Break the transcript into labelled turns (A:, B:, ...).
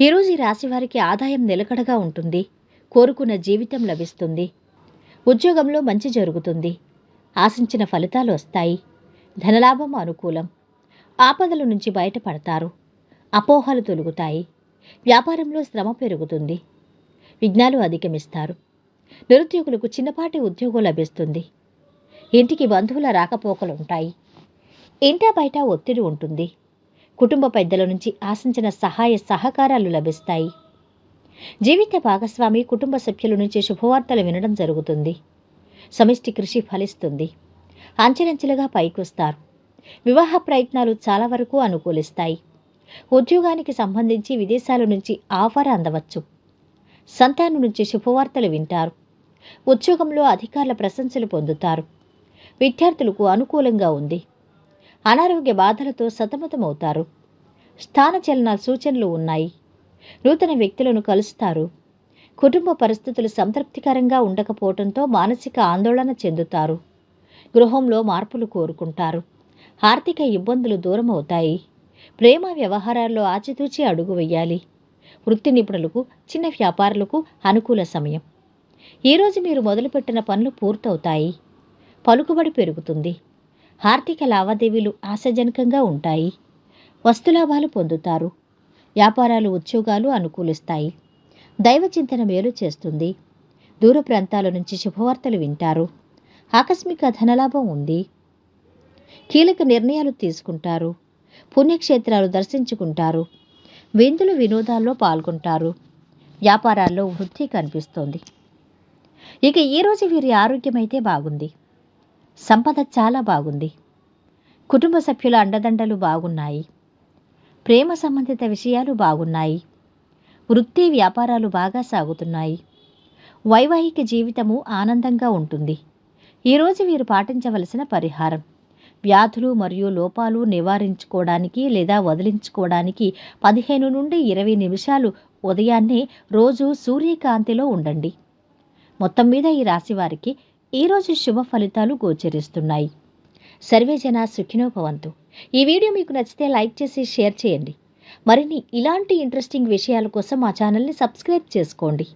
A: ఈరోజు ఈ రాశి వారికి ఆదాయం నిలకడగా ఉంటుంది. కోరుకున్న జీవితం లభిస్తుంది. ఉద్యోగంలో మంచి జరుగుతుంది. ఆశించిన ఫలితాలు వస్తాయి. ధనలాభం అనుకూలం. ఆపదల నుంచి బయటపడతారు. అపోహలు తొలుగుతాయి. వ్యాపారంలో శ్రమ పెరుగుతుంది. విఘ్నాలు అధిగమిస్తారు. నిరుద్యోగులకు చిన్నపాటి ఉద్యోగం లభిస్తుంది. ఇంటికి బంధువుల రాకపోకలుంటాయి. ఇంటా బయట ఒత్తిడి ఉంటుంది. కుటుంబ పెద్దల నుంచి ఆశించిన సహాయ సహకారాలు లభిస్తాయి. జీవిత భాగస్వామి కుటుంబ సభ్యుల నుంచి శుభవార్తలు వినడం జరుగుతుంది. సమిష్టి కృషి ఫలిస్తుంది. అంచెలంచెలుగా పైకొస్తారు. వివాహ ప్రయత్నాలు చాలా వరకు అనుకూలిస్తాయి. ఉద్యోగానికి సంబంధించి విదేశాల నుంచి ఆఫర్ అందవచ్చు. సంతానం నుంచి శుభవార్తలు వింటారు. ఉద్యోగంలో అధికారుల ప్రశంసలు పొందుతారు. విద్యార్థులకు అనుకూలంగా ఉంది. అనారోగ్య బాధలతో సతమతమవుతారు. స్థానచలన సూచనలు ఉన్నాయి. నూతన వ్యక్తులను కలుస్తారు. కుటుంబ పరిస్థితులు సంతృప్తికరంగా ఉండకపోవడంతో మానసిక ఆందోళన చెందుతారు. గృహంలో మార్పులు కోరుకుంటారు. ఆర్థిక ఇబ్బందులు దూరం అవుతాయి ప్రేమ వ్యవహారాల్లో ఆచితూచి అడుగు వేయాలి. వృత్తి నిపుణులకు చిన్న వ్యాపారులకు అనుకూల సమయం. ఈరోజు మీరు మొదలుపెట్టిన పనులు పూర్తవుతాయి. పలుకుబడి పెరుగుతుంది. ఆర్థిక లావాదేవీలు ఆశాజనకంగా ఉంటాయి. వస్తులాభాలు పొందుతారు. వ్యాపారాలు ఉద్యోగాలు అనుకూలిస్తాయి. దైవ చింతన మేలు చేస్తుంది. దూర ప్రాంతాల నుంచి శుభవార్తలు వింటారు. ఆకస్మిక ధనలాభం ఉంది. కీలక నిర్ణయాలు తీసుకుంటారు. పుణ్యక్షేత్రాలు దర్శించుకుంటారు. విందులు వినోదాల్లో పాల్గొంటారు. వ్యాపారాల్లో వృద్ధి కనిపిస్తోంది. ఇక ఈరోజు వీరి ఆరోగ్యం అయితే బాగుంది. సంపద చాలా బాగుంది. కుటుంబ సభ్యుల అండదండలు బాగున్నాయి. ప్రేమ సంబంధిత విషయాలు బాగున్నాయి. వృత్తి వ్యాపారాలు బాగా సాగుతున్నాయి. వైవాహిక జీవితము ఆనందంగా ఉంటుంది. ఈరోజు వీరు పాటించవలసిన పరిహారం. వ్యాధులు మరియు లోపాలు నివారించుకోవడానికి లేదా వదిలించుకోవడానికి పదిహేను నుండి ఇరవై నిమిషాలు ఉదయాన్నే రోజు సూర్యకాంతిలో ఉండండి. మొత్తం మీద ఈ రాశి వారికి ఈరోజు శుభ ఫలితాలు గోచరిస్తున్నాయి. సర్వేజన సుఖినో ఈ వీడియో మీకు నచ్చితే లైక్ చేసి షేర్ చేయండి. మరిన్ని ఇలాంటి ఇంట్రెస్టింగ్ విషయాల కోసం మా ఛానల్ని సబ్స్క్రైబ్ చేసుకోండి.